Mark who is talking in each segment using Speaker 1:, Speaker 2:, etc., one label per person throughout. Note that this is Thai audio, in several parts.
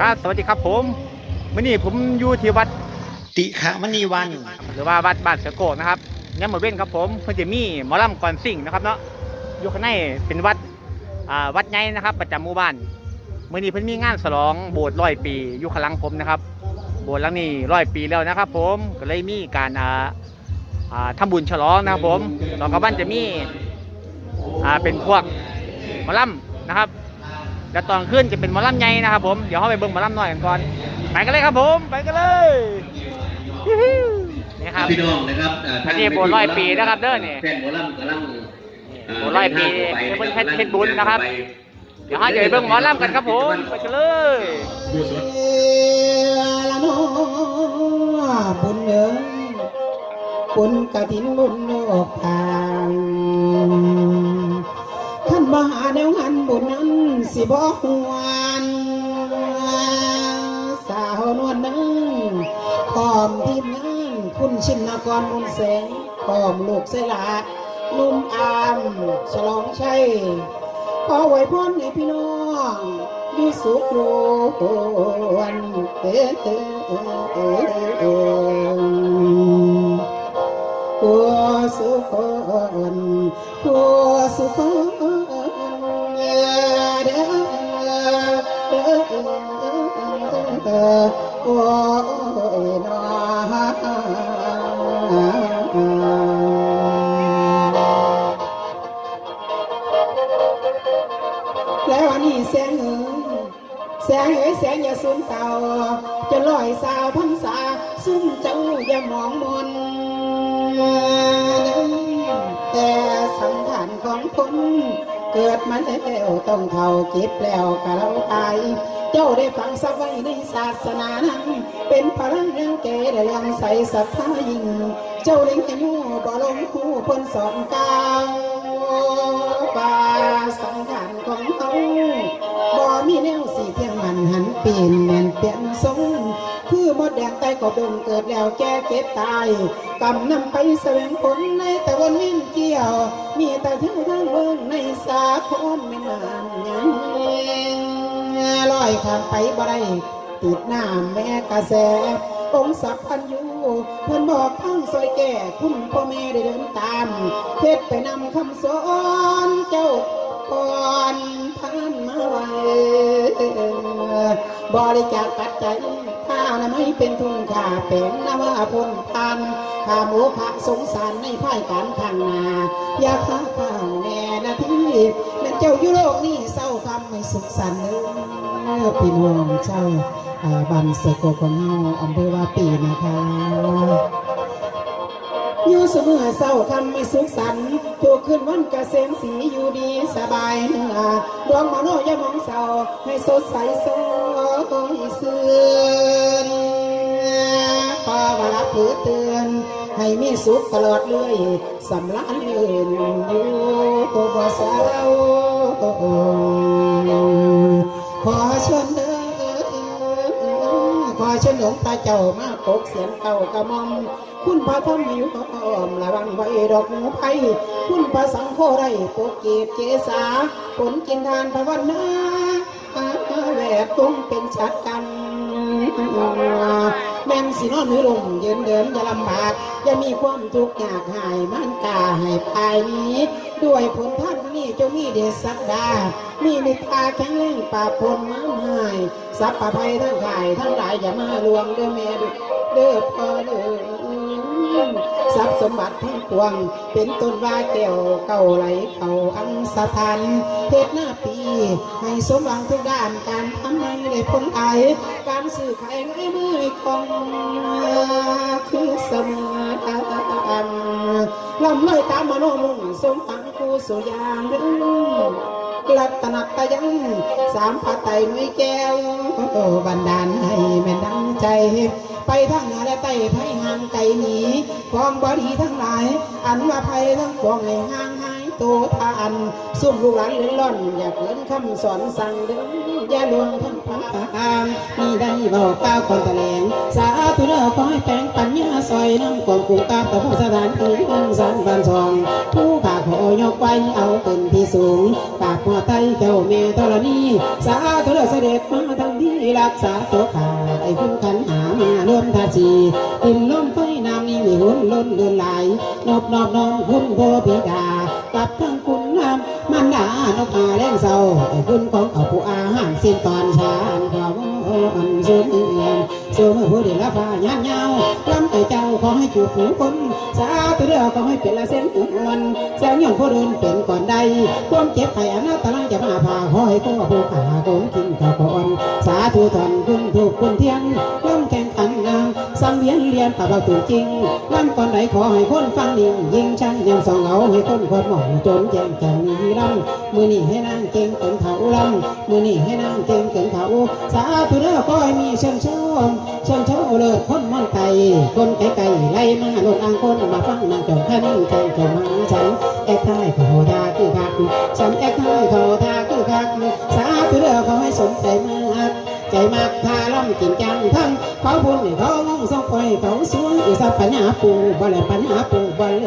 Speaker 1: ครับสวัสดีครับผมมื่อนี้ผมอยู่ที่วัด
Speaker 2: ติขามณีวัน
Speaker 1: หรือว่าวัดบ้านเสือโกกนะครับเนี่ยเหมือนเว้นครับผมเพื่อจะมีหมอลำก่อนสิ่งนะครับเนาะอยู่ข้างในเป็นวัดอ่าวัดใหญ่นะครับ ประจำหมู่บ้านมื่อนี้เพิ่นมีงานฉลองโบสถ์ร้อยปีอยู่ข้างหลังผมนะครับ โบสถ์หลังนี้ร้อยปีแล้วนะครับ ผมก็เลยมีการอ่าอ่าทำบุญฉลองนะครับผมตอนกลางวันจะมีอ่าเป็นพวกหมอลำนะครับ แล้วตอนขึ้นจะเป็นหมอลำใหญ่นะครับผมเดี๋ยวเราไปเบิ่งหมอลำน้อยกันก่อนไปกันเลยครับผมไปกันเลยยูฮูนี่ครับ
Speaker 3: พี่น้องนะครับา
Speaker 1: อันนี้โบสถ์ร้อยปีนะครับเด้อนี่
Speaker 3: แฟนโบราณกำลัง
Speaker 1: โบสถ์ร้อยปีเป็นคนเฮ็ดบุญนะครับเดี๋ยวเราจะไปเบิ่งหมอลำกันครับผมไปกันเลย
Speaker 2: ละโนบุญเอิงบุญกะถินบุญโลกทางท่าน บ่หาแนวงานบุญนั้นสิบ่หวนสาวนวลนึงพร้อมทีมงานคุณชินกรมุนแสงพร้อมลูกเสลานุ่มอามฉลองชัยขอไว้พรให้พี่น้องมีสุขล้วนเอ้อเอ้อเอ้อเอ้อเอ้อผัวสุขนผัวสุข แล้วอันนี้แสงเอ๋ยแสงเอ๋ยแสงอย่าสูญเก่า จะลอยสาวพันษาซุ่มเจ้าอย่ามองมนแต่สังขารของคน เกิดมาแล้วต้องเท่าเก็บแล้วกะเราตาย เจ้าได้ฟังสักไว้ในศาสนานั้นเป็นพลังแรงแก่และยังใสศรัทธายิ่ง เจ้าเล็งอายุบ่ลงคู่เพิ่นสอนกาวบาสังขารของเขาบ่มีแนวสีเพียงมันหันเปลี่ยนแมนเปลี่ยนทรงคือมดแดงใต้กบิ่งเกิดแล้วแก่เก็บตายกำนำไปแสวงผลในแต่วันวินเกี่ยว มีแต่เที่ยวทางเบิ่งในสาคนไม่นานยัง ลอยข้ามไปบ่ได้ติดหน้ำแม่กระแสองค์สัพพันยูเพิ่อนบอกพังซอยแก่คุณพ่อแม่ได้เดินตามเพชรไปนำคำสอนเจ้าก่อนท่านมาไว้บริจาคปัจจัยถ้านะไม่เป็นทุนค่าเป็นนว่าพลพันข้าหมูพระสงสารในภายการข้างนาอย่าค้าข้างแน่นะพี่แม่เจ้ายุโรปนี่เศร้า คำไม่สุขสันต์เลยพี่น้องเจ้าบันเสกของเฮาอำเภอวาปีนะคะอยู่เสมอเศร้าคำไม่สุขสันต์ถูกขึ้นวันกเกษมสีอยู่ดีสบายเนื้อดวงมโนอยามองเศร้าให้สดใสสยซื่นพอวลาผือตือน ให้มีสุขตลอดเลยสำลันเลื่นอยู่บ่เศร้าขอเชิญเด้อขอเชิญหลวงตาเจ้ามาปกเสียงเก่ากระมอมคุณพระธรมอยู่อ้อมระวังไว้ดอกหมูไผ่คุณพระสังโฆไรปกเกตเจสาผลกินทานภาวนาแหวกตุ้งเป็นชัดกัน แม่นสินอนมือลงยืนเดินอย่าลำบากอย่ามีความทุกข์ยากหายมันกาให้ภายนี้ ด้วยผลท่านนี้จงมีเดชสักดา มีมิตาแข็งแรงปราบพลมาหายสัพพะภัยทั้งหายทั้งหลายอย่ามาลวงเด้อแม่เด้อเด้อพ่อเด้อ รัพย์สมบัติทั้งปวง เป็นต้นว่าแก้วเก่าไหลเขาอันสถานเพชรหน้าปี ให้สมหวังทุกด้านการทำให้ได้ผลไอการซื้อขายในมือของคือเสมอลำเลยตามมโนมุ่งสมตังคูสุยางเด้อรัตนัตยังสามพระไตรนุยแก้วบันดาลให้แม่ดังใจ ไปทั้งหนือและใต้ภัยห่างไกลหนีความบดีทั้งหลาย อันว่าภัยทั้งปวงให้ห่างหายโตัวทานซุ่มลูกหลานเล่นล่อน อยากเล่นคำสอนสั่งเดินอย่าลวงทั้งพามนี่ได้บอกก้าวคนแถลงสาธุเด้อขอให้แปลงปัญญาซอยน้ำความกุงตาต่อสถานที่เงินสารบันซองผู้ขาขอยกไว้เอาเป็นที่สูงกราบหัวไตเจ้าแม่ธรณีสาธุเด้อเสด็จมาทั้งที่รักษาตัวขา คุณขันหามารวมทาสีดินลมไฟน้ำนี่มีหุ่นล้นเดินไหลนอบนอบน้อมคุณพ่อบิดากับทั้งคุณน้ำมันดา นกมาแรงเศร้าไอ้คุณของเอาผู้อาหารสิ้นตอนเชานควาอันสูงเอียงสูงผู้เดีละฟ้ายันยาวลำไอ้เจ้าขอให้จูบหูคนสาธุเด้อขอให้เป็นละเส้นอุ่นแสงย่องผู้เดินเป็นก่อนใดความเจ็บไข้อนาตลังจะมาพาขอให้พ่อผู้ขาโกงกินข้าวก่อนสาธุทอนคุณถูกคุณเทียนล่ำแข่งขัน สังเวียนเรียนปะเบาตัวจริงล่ำก่อนใดขอให้คนฟังนิ่งยิงช่างยังสองเอาให้คนควดหมองจนแจ้งแก่มีลำมือนี่ให้นางเก่งเกินเขาล่ำมือนี่ให้นางเก่งเกินเขาสาธุเด้อขอให้มีเชิงชมเชิงชมเลิศคนมันไก่คนไก่ไก่ไล่มาหลดอ่างคนมาฟังนางจงขันแข่งจงมาฉันแอกท้ายเขาทาคือคักฉันแอกท้ายเขาทาคือคักสาธุเด้อขอให้สมใจมาก ใจมากพาล่ำกินจังทั้งเขาบุญเขางงส่งไปเขาสวยอีสับปัญญาปูบ่แลปัญญาปูบ่แล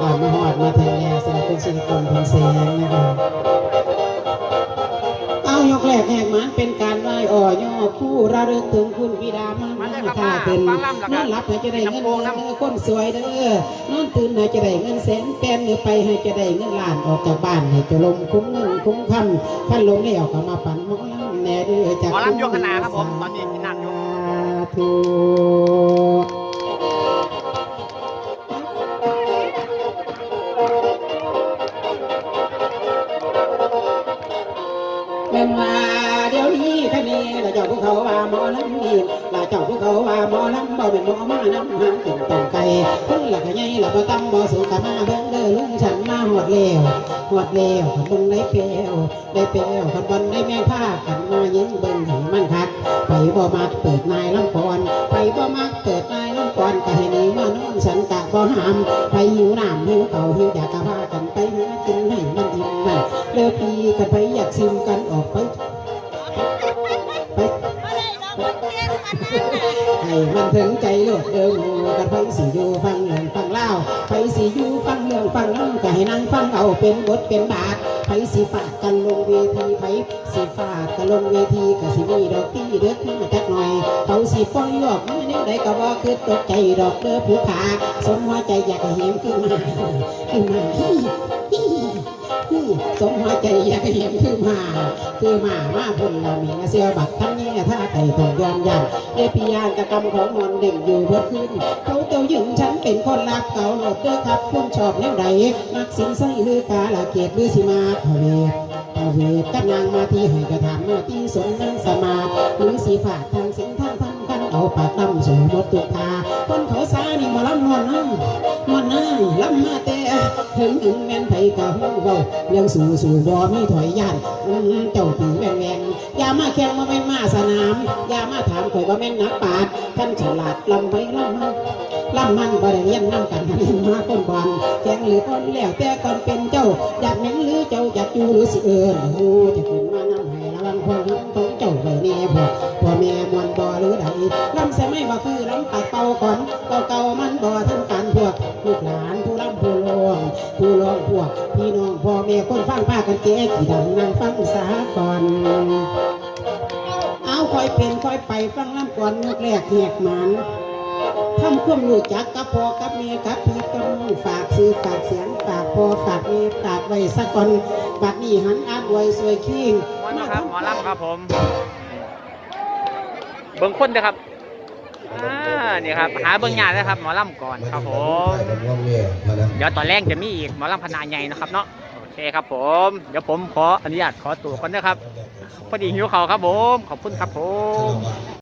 Speaker 2: อ่ามาหอดมาแทนแล้วสำหรับคุณชินกรพันแสงนะครับายกแรกแหกมันเป็นการไหว้อ่อย่อผู้ระลึกถึงคุณบิดามามค่าเป็นนอนหลับให้จะได้เงินเด้อคนสวยเด้อนอนตื่นให้จะได้เงินแสนแปนเงินไปให้จะได้เงินล้านออกจากบ้านให้จะลมคุ้มเงินคุ้มคำขั้นลงแล้วก็มาปั่นหมอลำแน่เด้อจาก
Speaker 1: หมอลำยกขนาครับผมตอนนี้กินน้ำอยู่
Speaker 2: เป็นว่าเดี๋ยวนี้คะแนนละเจ้าพวกเขาว่าหมอลำนี่ละเจ้าพวกเขาว่าหมอลำบ่เป็นหมอมานำหางกินต้มไก่คนละก็ใหญ่ละบ่ตั้งบ่สูงกะมาเบิ่งเด้อลุงฉันมาหอดแล้วหอดแล้วคันบนได้เปลวได้เปลวคันบนได้แม่งผ้ากันมายิงเบิ่งให้มันคักไปบ่มักเปิดนายลำก่อนไปบ่มักเปิดนายลำก่อนก็ให้หนีมานอนฉันกะบ่หามไปหิวน้ำหิวเก่าหิวอยากกะพากันไปหากินให้มันอิ่ เลิกปีกันไปอยากซิมกันออกไปไปให้มันถึงใจโลดเดิมกันไปสิอยู่ฟังเรื่องฟังเล่าไปสิอยู่ฟังเรื่องฟังเล่าก็ให้นั่งฟังเอาเป็นบทเป็นบาทไปสิฟาดกันลงเวทีไปสิฟาดกันลงเวทีก็สิมีดอกตีเด็ดมาจักหน่อยเขาสิปล่อยอกมาแนวใดก็บ่คือตกใจดอกเด้อผู้ขาสมหัวใจอยากให้เห็นขึ้นมาขึ้นมา สมหัวใจอยากเห็นขึ้นมา คือมามาพุ่นเรามีเสียบักทั้งแง่ท่าไก่ถงยอนยันเอปิยานกระกำของมนเด่งอยู่เบิดขึ้นเขาเจ้าหญิงฉันเป็นคนรักเก่าหลดด้อครับคุณชอบแนวใดมักสินไส้ลือกาลาเกียรติหรือสิมาทะเวทะเวทกับนางมาที่ให้กระถามมาที่สนนั่งสมาหรือสีฝาดทางสิง เอาปากดำสู่หมดตุกตาคนเขาสานี่มาลำนวนนั่งนวลนั่งลำมาแต่ถึงถึงแม่นไผกะหูเบาเรื่องสู่สู่บ่มีถอยย่านเจ้าตีแม่นแม่นอย่ามาแข่งมาแม่มาสนามอย่ามาถามข่อยว่าแม่นนักปาดท่านฉลาดลำไปลำมาลำมันบ่ได้เรียนนำกันหันมาก้นบอลแจ้งหรือก้นแล้วแต่ก่อนเป็นเจ้าอยากเหม็นหรือเจ้าอยากอยู่หรือสิเอิญโอ้จะขึ้นมาน้ำให้ระวังความหักของเจ้าไว้แน่พ่อพ่อแม่ หรือใดลำใส่ไม่ว่าคือลำปากเป่าก่อนเก่าเก่าๆมันบ่ทันกันพวกลูกหลานผู้ลำผู้ลวงผู้ลองพวกพี่น้องพ่อแม่คนฟังพากันแก้ขี้ดังนั่งฟังสาก่อนเอาคอยเป็นคอยไปฟังลำก่อนมุกแรกแหกหมันทำความรู้จักกับพ่อกับแม่กับพี่กับน้องฝากซื้อฝากเสียงฝากพ่อฝากแม่ฝากไว้สักก่อนบัดนี้หันอาดไว้สวยคิง
Speaker 1: มอนะครับหมอลำครับผม เบิ้งคนเด้อครับอ่านี่ครับ หาเบิ้งยากนะครับ หมอลำก่อนครับผม เดี๋ยวตอนแรกจะมีอีกหมอลำพนาใหญ่นะครับเนาะโอเคครับผม เดี๋ยวผมขออนุญาตขอตัวก่อนนะครับพอดีหิวเขาวครับผม ขอบคุณครับผม